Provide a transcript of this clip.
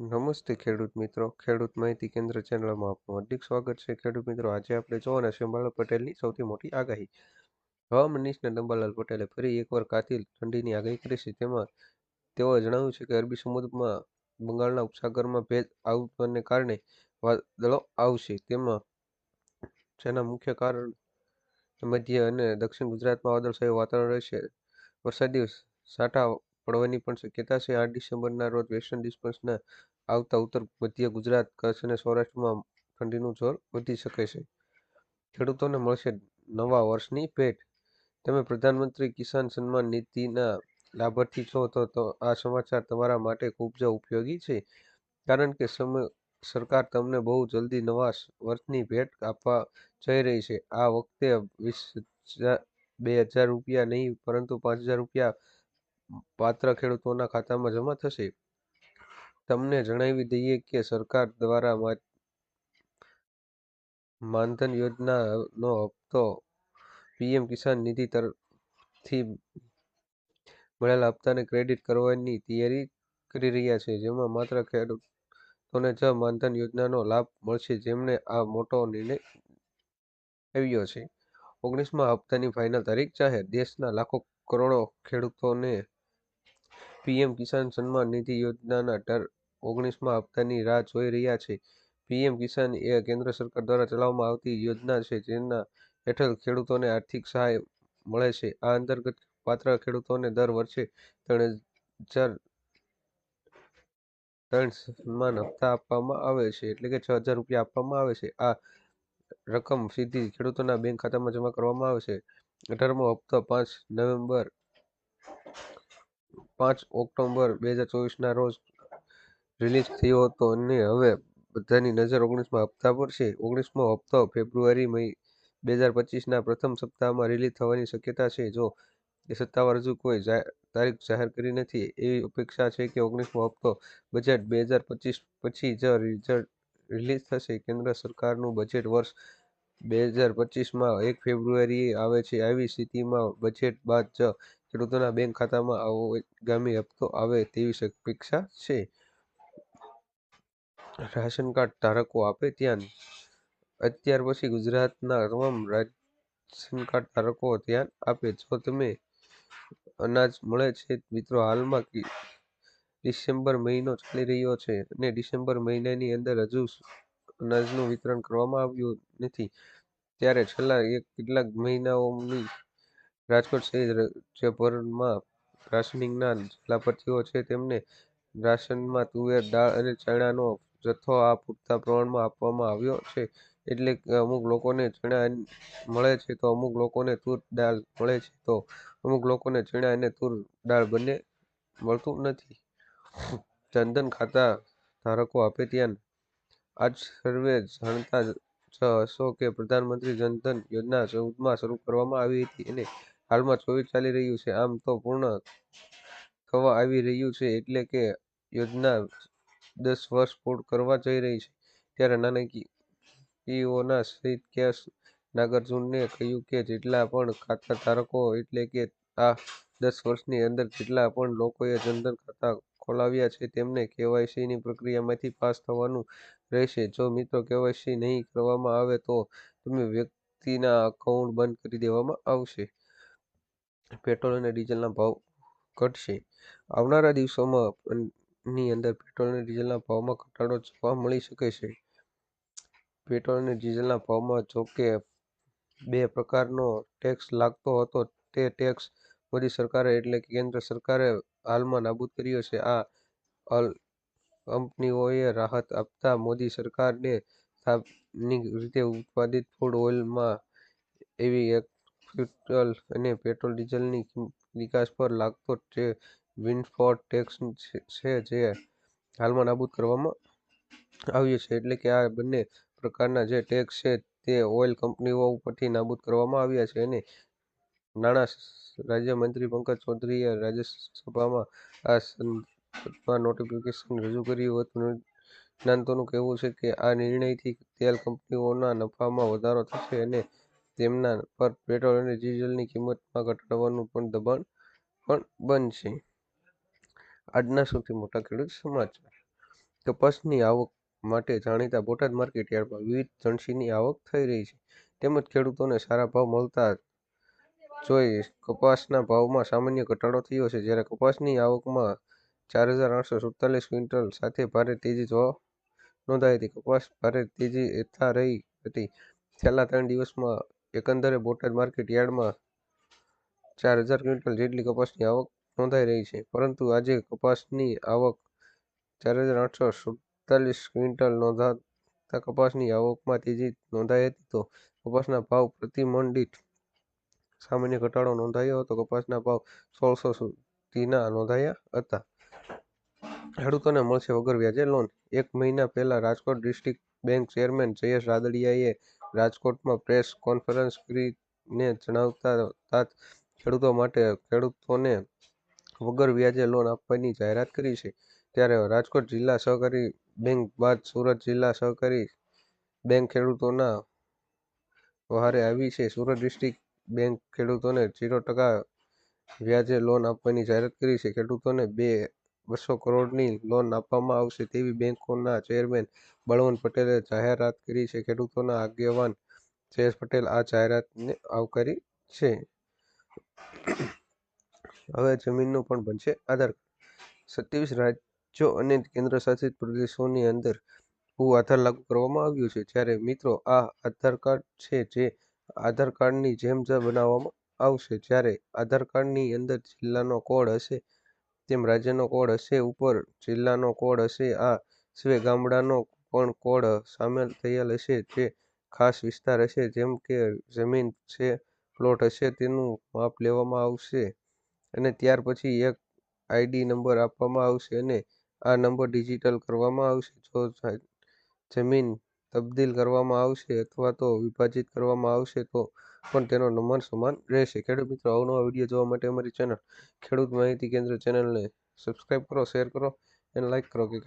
નમસ્તે ખેડૂત મિત્રો. ખેડૂત માહિતી કેન્દ્ર ચેનલમાં આપનું હાર્દિક સ્વાગત છે. ખેડૂત મિત્રો, આજે આપણે જોવાના છે પટેલની સૌથી મોટી આગાહી. હવામાન નિષ્ણાત અંબાલાલ પટેલે ફરી એકવાર કાતિલ ઠંડીની આગાહી કરી છે. તેમાં તેઓએ જણાવ્યું છે કે, અરબી સમુદ્રમાં બંગાળના ઉપસાગરમાં ભેજ આવવાને કારણે વાદળો આવશે. તેમાં જેના મુખ્ય કારણ મધ્ય અને દક્ષિણ ગુજરાતમાં વાદળછાયું વાતાવરણ રહેશે. વરસાદી છાંટા પડવાની પણ શક્યતા છે. આઠ ડિસેમ્બરના રોજ વેસ્ટર્ન ડિસ્ટર્બન્સના આવતા ઉત્તર મધ્ય ગુજરાત, કચ્છ અને સૌરાષ્ટ્રમાં ઠંડીનું જોર વધી શકે છે. ખેડૂતોને મળશે નવા વર્ષની ભેટ. તમે પ્રધાનમંત્રી કિસાન સન્માન નિધિના લાભાર્થી છો તો આ સમાચાર તમારા માટે ખૂબ જ ઉપયોગી છે. કારણ કે સરકાર તમને બહુ જલ્દી નવા વર્ષની ભેટ આપવા જઈ રહી છે. આ વખતે વીસ બે હજાર રૂપિયા નહીં, પરંતુ પાંચ હજાર રૂપિયા પાત્ર ખેડૂતોના ખાતામાં જમા થશે? તમને જણાવી દઈએ કે સરકાર દ્વારા માનધન યોજનાનો હપ્તો પીએમ કિસાન નિધિ તરફથી મળેલા હપ્તાને ક્રેડિટ કરવાની તૈયારી કરી રહ્યા છે, જેમાં માત્ર ખેડૂતોને જ માનધન યોજનાનો લાભ મળશે જેમને આ મોટો નિર્ણય આવ્યો છે. ઓગણીસમા હપ્તાની ફાઇનલ તારીખ જાહેર, દેશના લાખો કરોડો ખેડૂતોને પીએમ કિસાન સન્માન નિધિ યોજનાના ટર ઓગણીસમાં હપ્તાની રાહ જોઈ રહ્યા છે. પીએમ કિસાન એ કેન્દ્ર સરકાર દ્વારા ચલાવવામાં આવતી યોજના છે, જેના હેઠળ ખેડૂતોને આર્થિક સહાય મળે છે. આ અંતર્ગત પાત્ર ખેડૂતોને દર વર્ષે ત્રણ હજાર ત્રણ સન્માન હપ્તા આપવામાં આવે છે, એટલે કે છ હજાર રૂપિયા આપવામાં આવે છે. આ રકમ સીધી ખેડૂતોના બેંક ખાતામાં જમા કરવામાં આવે છે. અઢારમો હપ્તો પાંચ નવેમ્બર પાંચ ઓક્ટોબર બે હજાર ચોવીસના રોજ રિલીઝ થયો હતો અને હવે બધાની નજર ઓગણીસમાં હપ્તા પર છે. ઓગણીસમો હપ્તો ફેબ્રુઆરી બે હજાર પચીસના પ્રથમ સપ્તાહમાં રિલીઝ થવાની શક્યતા છે. જો એ સત્તાવાર હજુ કોઈ તારીખ જાહેર કરી નથી, એવી અપેક્ષા છે કે ઓગણીસમો હપ્તો બજેટ બે હજાર પચીસ પછી જ રિલીઝ થશે. કેન્દ્ર સરકારનું બજેટ વર્ષ બે હજાર પચીસમાં એક ફેબ્રુઆરીએ આવે છે. આવી સ્થિતિમાં બજેટ બાદ જ ખેડૂતોના બેંક ખાતામાં આગામી હપ્તો આવે તેવી અપેક્ષા છે. રાશન કાર્ડ ધારકો આપે ધ્યાન. અત્યાર પછી ગુજરાતના તમામ રાશન કાર્ડ ધારકો ધ્યાન આપે. જો તમે અનાજ મળે છે, મિત્રો, હાલમાં ડિસેમ્બર મહિનો ચાલી રહ્યો છે અને ડિસેમ્બર મહિનાની અંદર હજુ અનાજનું વિતરણ કરવામાં આવ્યું નથી. ત્યારે છેલ્લા એક, કેટલાક મહિનાઓની રાજકોટ સહિત રાજ્યભરમાં રાશનિંગના લાભાર્થીઓ છે, તેમને રાશનમાં તુવેર, દાળ અને ચણાનો જથ્થો આ પૂરતા પ્રમાણમાં આપવામાં આવ્યો છે. એટલે અમુક લોકોને ચણા મળે છે તો અમુક લોકોને તુર દાળ મળે છે તો અમુક લોકોને ચણા અને તુર દાળ બંને મળતું નથી. જનધન ખાતા ધારકો આપે ધ્યાન આજ સર્વે જાણતા જ હશો કે પ્રધાનમંત્રી જનધન યોજના ચૌદમાં શરૂ કરવામાં આવી હતી અને હાલમાં ચોવીસ ચાલી રહ્યું છે. આમ તો પૂર્ણ થવા આવી રહ્યું છે એટલે કે યોજના દસ વર્ષ પૂર્ણ કરવા જઈ રહી છે. ત્યારે નાણાકીયોના સહિત કેસ નાગાર્જુનને કહ્યું કે જેટલા પણ ખાતા ધારકો એટલે કે આ દસ વર્ષની અંદર જેટલા પણ લોકોએ જનધન ખાતા ખોલાવ્યા છે તેમને કેવાયસીની પ્રક્રિયામાંથી પાસ થવાનું રહેશે. જો મિત્રો કેવાયસી નહીં કરવામાં આવે તો તમે વ્યક્તિના અકાઉન્ટ બંધ કરી દેવામાં આવશે. પેટ્રોલ અને ડીઝલના ભાવ ઘટશે. આવનારા દિવસોમાં ની અંદર પેટ્રોલ અને ડીઝલના ભાવમાં ઘટાડો જોવા મળી શકે છે. પેટ્રોલ અને ડીઝલના ભાવમાં જોકે બે પ્રકારનો ટેક્સ લાગતો હતો, તે ટેક્સ મોદી સરકારે એટલે કે કેન્દ્ર સરકારે હાલમાં નાબૂદ કર્યો છે. આ કંપનીઓએ રાહત આપતા મોદી સરકારને સ્થાનિક રીતે ઉત્પાદિત ફૂડ ઓઇલમાં એવી ફ્યુઅલ અને પેટ્રોલ ડીઝલની નિકાસ પર લાગતો જે વિન્ડફોલ ટેક્સ છે જે હાલમાં નાબૂદ કરવામાં આવ્યો છે. એટલે કે આ બંને પ્રકારના જે ટેક્સ છે તે ઓઇલ કંપનીઓ ઉપરથી નાબૂદ કરવામાં આવ્યા છે અને નાણાં રાજ્યમંત્રી પંકજ ચૌધરીએ રાજ્યસભામાં આ નોટિફિકેશન રજૂ કર્યું હતું. નિષ્ણાતોનું કહેવું છે કે આ નિર્ણયથી તેલ કંપનીઓના નફામાં વધારો થશે અને તેમના પર પેટ્રોલ અને ડીઝલની કિંમતમાં ઘટાડવાનું પણ દબાણ પણ બનશે. આજના સૌથી મોટા ખેડૂત સમાચાર. કપાસની આવક માટે જાણીતા બોટાદ માર્કેટ યાર્ડમાં વિવિધ જણસીની આવક થઈ રહી છે. તેમજ ખેડૂતોને સારા ભાવ મળતા જોઈ કપાસના ભાવમાં સામાન્ય ઘટાડો થયો છે. જ્યારે કપાસની આવકમાં ચાર હજાર આઠસો સુડતાલીસ ક્વિન્ટલ સાથે ભારે તેજી જોવા નોંધાઈ હતી. કપાસ ભારે તેજી યથા રહી હતી. છેલ્લા ત્રણ દિવસમાં એકંદરે બોટાદ માર્કેટ યાર્ડમાં ચાર હજાર ક્વિન્ટલ જેટલી કપાસની આવક નોંધાઈ રહી છે. પરંતુ આજે કપાસની આવક ચાર હજાર આઠસો સુડતાલીસ ક્વિન્ટલ નોંધાતા કપાસની આવકમાં તેજી નોંધાઈ હતી તો કપાસના ભાવ પ્રતિ મણ દીઠ સામાન્ય ઘટાડો નોંધાયો હતો. કપાસના ભાવ સોળસો સુધીના નોંધાયા હતા. ખેડૂતોને મળશે વગર વ્યાજે લોન. એક મહિના પહેલા Rajkot district bank chairman Jayesh રાદડિયાએ રાજકોટમાં પ્રેસ કોન્ફરન્સ કરીને જણાવતા તાત ખેડૂતો માટે ખેડૂતોને વગર વ્યાજે લોન આપવાની જાહેરાત કરી છે. ત્યારે રાજકોટ જિલ્લા સહકારી બેંક બાદ સુરત જિલ્લા સહકારી બેંક ખેડૂતોના વહારે આવી છે. સુરત ડિસ્ટ્રિક્ટ બેંક ખેડૂતોને ઝીરો ટકા વ્યાજે લોન આપવાની જાહેરાત કરી છે. ખેડૂતોને બે બસો કરોડની લોન આપવામાં આવશે તેવી બેંકોના ચેરમેન બળવંત પટેલે જાહેરાત કરી છે. ખેડૂતોના આગેવાન જયેશ પટેલ આ જાહેરાતને આવકારી છે. હવે જમીનનું પણ બનશે આધાર સત્યાવીસ રાજ્યો અને કેન્દ્રશાસિત પ્રદેશોની અંદર ભૂ આધાર લાગુ કરવામાં આવ્યું છે. જ્યારે મિત્રો આ આધાર કાર્ડ છે જે આધાર કાર્ડની જેમ જ બનાવવામાં આવશે. જ્યારે આધાર કાર્ડની અંદર જિલ્લાનો કોડ હશે તેમ રાજ્યનો કોડ હશે, ઉપર જિલ્લાનો કોડ હશે, આ સિવાય ગામડાનો પણ કોડ સામેલ થયેલ હશે જે ખાસ વિસ્તાર હશે, જેમ કે જમીન છે, પ્લોટ હશે, તેનું માપ લેવામાં આવશે, અને ત્યાર પછી એક આઈડી નંબર આપવામાં આવશે, અને આ નંબર ડિજિટલ કરવામાં આવશે જો, જમીન તબદીલ કરવામાં આવશે અથવા તો વિભાજિત કરવામાં આવશે તો પણ તેનો નંબર સમાન રહેશે. ખેડૂત મિત્રો અવનવા વીડિયો જોવા માટે અમારી ચેનલ ખેડૂત માહિતી કેન્દ્ર ચેનલને સબસ્ક્રાઈબ કરો શેર કરો અને લાઈક કરો કે